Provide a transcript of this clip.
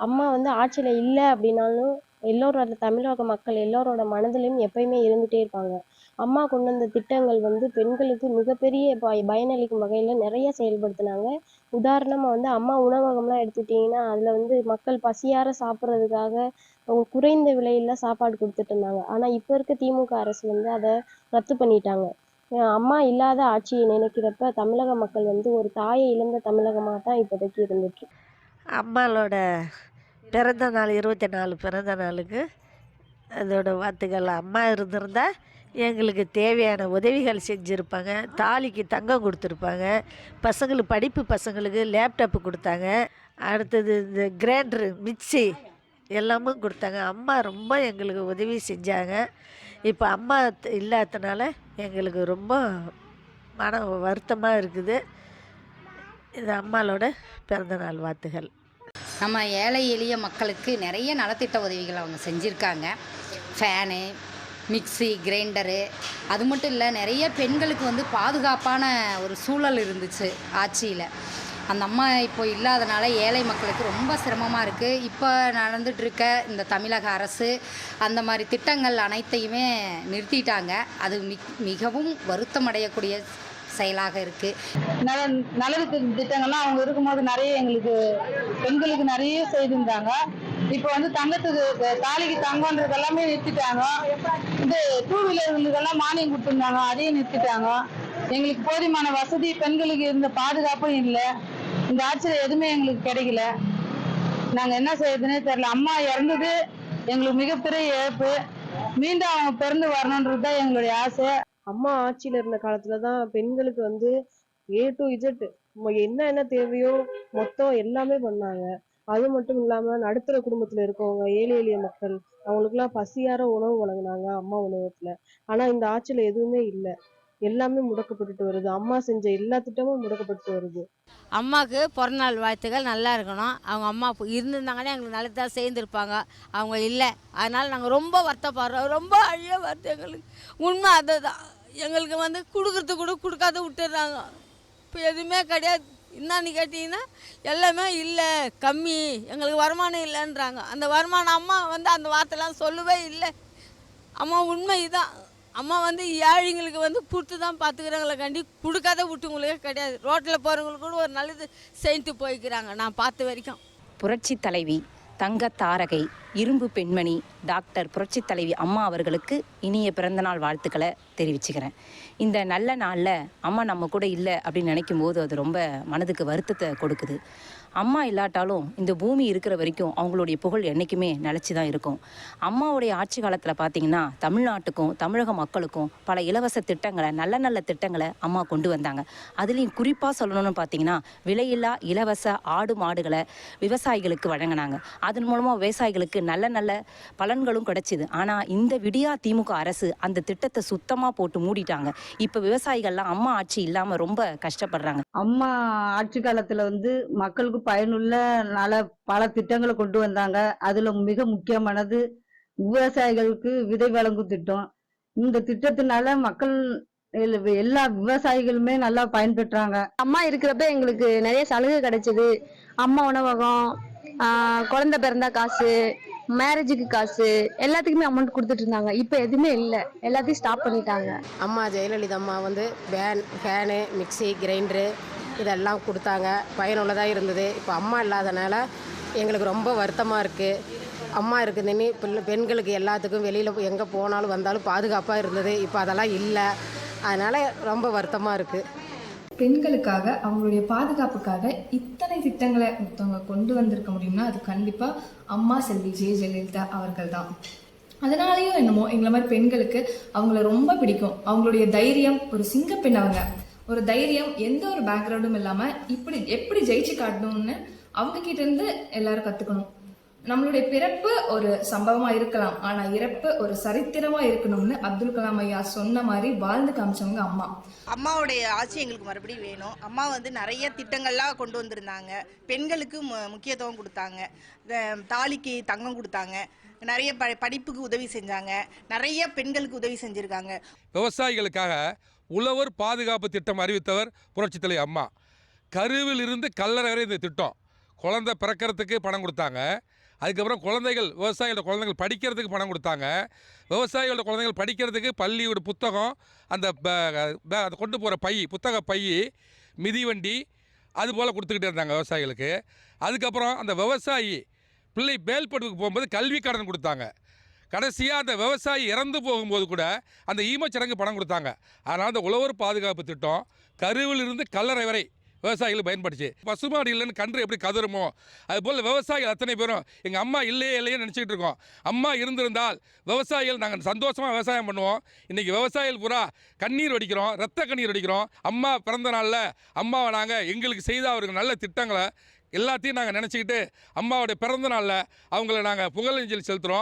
அம்மா வந்து ஆட்சியில் இல்லை அப்படின்னாலும் எல்லோரோட தமிழக மக்கள் எல்லோரோட மனதிலும் எப்பயுமே இருந்துகிட்டே இருப்பாங்க. அம்மா கொண்டு வந்த திட்டங்கள் வந்து பெண்களுக்கு மிகப்பெரிய ப பயனளிக்கும் வகையில் நிறைய செயல்படுத்தினாங்க. உதாரணமாக வந்து அம்மா உணவகம்லாம் எடுத்துக்கிட்டிங்கன்னா அதில் வந்து மக்கள் பசியார சாப்பிட்றதுக்காக அவங்க குறைந்த விலையில சாப்பாடு கொடுத்துட்டு இருந்தாங்க. ஆனால் இப்போ இருக்க திமுக அரசு வந்து அதை ரத்து பண்ணிட்டாங்க. அஹ் அம்மா இல்லாத ஆட்சியை நினைக்கிறப்ப தமிழக மக்கள் வந்து ஒரு தாயை இழந்த தமிழகமாக தான் இப்போதைக்கு இருந்துட்டு அம்மாவோட பிறந்த நாள் இருபத்தி நாலு பிறந்த நாளுக்கு அதோட வாழ்த்துக்கள் அம்மா இருந்திருந்தால் எங்களுக்கு தேவையான உதவிகள் செஞ்சுருப்பாங்க. தாலிக்கு தங்கம் கொடுத்துருப்பாங்க. பசங்களுக்கு படிப்பு பசங்களுக்கு லேப்டாப்பு கொடுத்தாங்க. அடுத்தது இந்த கிரைண்டரு மிக்ஸி எல்லாமும் கொடுத்தாங்க. அம்மா ரொம்ப எங்களுக்கு உதவி செஞ்சாங்க. இப்போ அம்மா இல்லாதனால எங்களுக்கு ரொம்ப மன வருத்தமாக இருக்குது. இது அம்மாவோட பிறந்தநாள் வாழ்த்துகள் நம்ம ஏழை எளிய மக்களுக்கு நிறைய நலத்திட்ட உதவிகள் அவங்க செஞ்சுருக்காங்க. ஃபேனு மிக்ஸி கிரைண்டரு அது மட்டும் இல்லை நிறைய பெண்களுக்கு வந்து பாதுகாப்பான ஒரு சூழல் இருந்துச்சு ஆட்சியில். அந்த அம்மா இப்போ இல்லாதனால ஏழை மக்களுக்கு ரொம்ப சிரமமாக இருக்குது இப்போ நடந்துகிட்ருக்க இந்த தமிழக அரசு அந்த மாதிரி திட்டங்கள் அனைத்தையுமே நிறுத்திட்டாங்க. அது மிக் மிகவும் வருத்தமடையக்கூடிய செயலாக இருக்குது நல நலவு திட்டங்கள்லாம் அவங்க இருக்கும்போது நிறைய எங்களுக்கு பெண்களுக்கு நிறைய செய்திருந்தாங்க. இப்போ வந்து தங்கத்துக்கு தாலிக்கு தங்கம்ன்றது எல்லாமே நிறுத்திட்டாங்க. இந்த டூ வீலர்களுக்கெல்லாம் மானியம் கொடுத்துருந்தாங்க அதையும் நிறுத்திட்டாங்க. எங்களுக்கு போதுமான வசதி பெண்களுக்கு இருந்த பாதுகாப்பும் இல்லை. இந்த ஆட்சியில் எதுவுமே எங்களுக்கு கிடைக்கல. நாங்கள் என்ன செய்யறதுன்னே தெரியல. அம்மா இறந்தது எங்களுக்கு மிகப்பெரிய இழப்பு. மீண்டும் அவங்க பிறந்து வரணுன்றது தான் எங்களுடைய ஆசை. அம்மா ஆட்சியில இருந்த காலத்துல தான் பெண்களுக்கு வந்து ஏ டு இஜெட் என்ன என்ன தேவையோ மொத்தம் எல்லாமே பண்ணாங்க. அது மட்டும் இல்லாம நடுத்தர குடும்பத்துல இருக்கவங்க ஏழை எளிய மக்கள் அவங்களுக்குலாம் பசியார உணவு வழங்கினாங்க அம்மா உணவகத்துல. ஆனா இந்த ஆட்சியில எதுவுமே இல்லை. எல்லாமே முடக்கப்பட்டுட்டு வருது. அம்மா செஞ்ச எல்லா திட்டமும் முடக்கப்பட்டு வருது. அம்மாவுக்கு பிறநாள் வாழ்த்துக்கள். நல்லா இருக்கணும். அவங்க அம்மா இப்போ இருந்திருந்தாங்கன்னா எங்களுக்கு நல்லதாக சேர்ந்துருப்பாங்க. அவங்க இல்லை. அதனால் நாங்கள் ரொம்ப வருத்தப்படுறோம். ரொம்ப அழிய வருத்தம் எங்களுக்கு. உண்மை அதுதான். எங்களுக்கு வந்து கொடுக்குறது கூட கொடுக்காத விட்டுடுறாங்க. இப்போ எதுவுமே கிடையாது. என்னன்னு கேட்டிங்கன்னா எல்லாமே இல்லை கம்மி. எங்களுக்கு வருமானம் இல்லைன்றாங்க. அந்த வருமானம் அம்மா வந்து அந்த வார்த்தைலாம் சொல்லவே இல்லை. அம்மா உண்மை தான் அம்மா வந்து ஏழைங்களுக்கு வந்து கொடுத்து தான் பார்த்துக்கிறாங்களே கண்டி கொடுக்காத விட்டுங்களுக்கே கிடையாது. ரோட்டில் போகிறவங்களுக்கு கூட ஒரு நல்லது செஞ்சுட்டு போய்க்கிறாங்க. நான் பார்த்த வரைக்கும். புரட்சி தலைவி தங்க தாரகை இரும்பு பெண்மணி டாக்டர் புரட்சி தலைவி அம்மா அவர்களுக்கு இனிய பிறந்தநாள் வாழ்த்துக்களை தெரிவிச்சுக்கிறேன். இந்த நல்ல நாளில் அம்மா நம்ம கூட இல்லை அப்படின்னு நினைக்கும் போது அது ரொம்ப மனதுக்கு வருத்தத்தை கொடுக்குது. அம்மா இல்லாட்டாலும் இந்த பூமி இருக்கிற வரைக்கும் அவங்களுடைய புகழ் என்றைக்குமே நிலச்சி தான் இருக்கும். அம்மாவுடைய ஆட்சி காலத்தில் பார்த்தீங்கன்னா தமிழ்நாட்டுக்கும் தமிழக மக்களுக்கும் பல இலவச திட்டங்களை நல்ல நல்ல திட்டங்களை அம்மா கொண்டு வந்தாங்க. அதுலேயும் குறிப்பாக சொல்லணும்னு பார்த்தீங்கன்னா விலையில்லா இலவச ஆடு மாடுகளை விவசாயிகளுக்கு வழங்கினாங்க. அதன் மூலமாக விவசாயிகளுக்கு நல்ல நல்ல பலன்களும் கிடைச்சிது. ஆனால் இந்த விடியா திமுக அரசு அந்த திட்டத்தை சுத்தமாக போட்டு மூடிட்டாங்க. இப்போ விவசாயிகள்லாம் அம்மா ஆட்சி இல்லாமல் ரொம்ப கஷ்டப்படுறாங்க. அம்மா ஆட்சி காலத்துல வந்து மக்களுக்கு பயனுள்ள நல பல திட்டங்களை கொண்டு வந்தாங்க. அதுல மிக முக்கியமானது விவசாயிகளுக்கு விதை வழங்கும் திட்டம். இந்த திட்டத்தினால மக்கள் எல்- எல்லா விவசாயிகளுமே நல்லா பயன்பெற்றாங்க. அம்மா இருக்கிறப்ப எங்களுக்கு நிறைய சலுகை கிடைச்சது. அம்மா உணவகம் குழந்தை பிறந்தா காசு மேரேஜுக்கு காசு எல்லாத்துக்குமே அமௌண்ட் கொடுத்துட்டு இருந்தாங்க. இப்போ எதுவுமே இல்லை. எல்லாத்தையும் ஸ்டாப் பண்ணிட்டாங்க. அம்மா ஜெயலலிதா அம்மா வந்து வேன் ஃபேனு மிக்சி கிரைண்டரு இதெல்லாம் கொடுத்தாங்க. பயனுள்ளதாக இருந்தது. இப்போ அம்மா இல்லாதனால எங்களுக்கு ரொம்ப வருத்தமாக இருக்குது அம்மா இருக்குதுன்னு பிள்ளை பெண்களுக்கு எல்லாத்துக்கும் வெளியில் எங்கே போனாலும் வந்தாலும் பாதுகாப்பாக இருந்தது. இப்போ அதெல்லாம் இல்லை. அதனால் ரொம்ப வருத்தமாக இருக்குது பெண்களுக்காக அவங்களுடைய பாதுகாப்புக்காக இத்தனை திட்டங்களை ஒருத்தவங்க கொண்டு வந்திருக்க முடியும்னா அது கண்டிப்பாக அம்மா செல்வி ஜெய ஜெயலலிதா அவர்கள் தான் அதனாலேயும் என்னமோ எங்களை மாதிரி பெண்களுக்கு அவங்கள ரொம்ப பிடிக்கும். அவங்களுடைய தைரியம் ஒரு சிங்கப்பெண் அவங்க. ஒரு தைரியம் எந்த ஒரு பேக்ரவுண்டும் இல்லாமல் இப்படி எப்படி ஜெயிச்சு காட்டணும்னு அவங்க கிட்ட இருந்து எல்லாரும் கற்றுக்கணும் நம்மளுடைய பிறப்பு ஒரு சம்பவமா இருக்கலாம். ஆனா இறப்பு ஒரு சரித்திரமா இருக்கணும்னு அப்துல் கலாம் ஐயா சொன்ன மாதிரி வாழ்ந்து காமிச்சவங்க அம்மா. அம்மாவுடைய ஆட்சி எங்களுக்கு மறுபடியும் வேணும். அம்மா வந்து நிறைய திட்டங்கள்லாம் கொண்டு வந்திருந்தாங்க. பெண்களுக்கு மு- முக்கியத்துவம் கொடுத்தாங்க. இந்த தாலிக்கு தங்கம் கொடுத்தாங்க. நிறைய ப படிப்புக்கு உதவி செஞ்சாங்க. நிறைய பெண்களுக்கு உதவி செஞ்சுருக்காங்க. விவசாயிகளுக்காக உழவர் பாதுகாப்பு திட்டம் அறிவித்தவர் புரட்சித் தலைவி அம்மா. கருவில் இருந்து கல்லறை வரை இந்த திட்டம். குழந்தை பிறக்கிறதுக்கு பணம் கொடுத்தாங்க. அதுக்கப்புறம் குழந்தைகள் விவசாயிகளோட குழந்தைகள் படிக்கிறதுக்கு பணம் கொடுத்தாங்க. விவசாயிகளோட குழந்தைகள் படிக்கிறதுக்கு பள்ளியோட புத்தகம் அந்த ப- அதை கொண்டு போகிற பை புத்தக பை மிதிவண்டி அது போல் கொடுத்துக்கிட்டே இருந்தாங்க விவசாயிகளுக்கு. அதுக்கப்புறம் அந்த விவசாயி பிள்ளை மேல்படுவுக்கு போகும்போது கல்வி கடன் கொடுத்தாங்க. கடைசியாக அந்த விவசாயி இறந்து போகும்போது கூட அந்த ஈமச்சடங்கு பணம் கொடுத்தாங்க. அதனால் அந்த உழவர் பாதுகாப்பு திட்டம் கருவிலிருந்து கல்லறை வரை விவசாயிகள் பயன்படுச்சு. பசுமாடு இல்லைன்னு கன்று எப்படி கதருமோ? அதுபோல் விவசாயிகள் அத்தனை பேரும் எங்கள் அம்மா இல்லையே இல்லையே நினச்சிக்கிட்டு இருக்கோம். அம்மா இருந்திருந்தால் விவசாயிகள் நாங்கள் சந்தோஷமாக விவசாயம் பண்ணுவோம். இன்றைக்கி விவசாயிகள் பூரா கண்ணீர் வடிக்கிறோம் ரத்த கண்ணீர் வடிக்கிறோம். அம்மா பிறந்த நாளில் அம்மாவை நாங்கள் எங்களுக்கு செய்த அவருக்கு நல்ல திட்டங்களை எல்லாத்தையும் நாங்கள் நினச்சிக்கிட்டு அம்மாவுடைய பிறந்த நாளில் அவங்கள நாங்கள் புகழஞ்சலி செலுத்துகிறோம்